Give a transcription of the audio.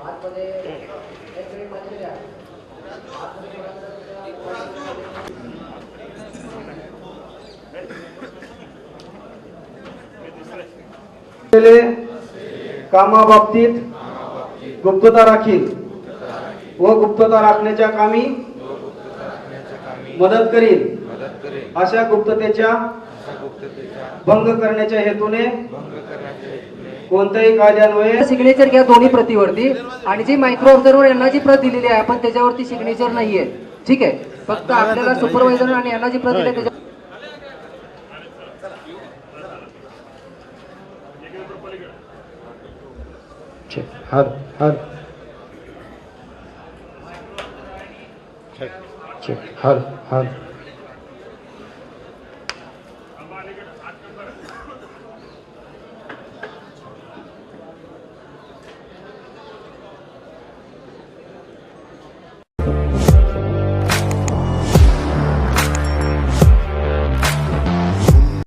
आतमध्ये केलेले कामाबाबतीत गुप्तता राखील व गुप्तता राखण्याच्या कामी मदत करील अशा गुप्ततेच्या भंग करण्याच्या हेतूने कोणत्याही कायद्यान्वये सिग्नेचर घ्या दोन्ही प्रतिवरती. आणि जी मायक्रो ऑब्झर्वर यांना जी प्रत दिलेली आहे आपण त्याच्यावरती सिग्नेचर नाहीये. ठीक आहे? फक्त आपल्याला सुपरवायझर आणि यांना जी प्रत दिली आहे त्याच्या हात हात हात हात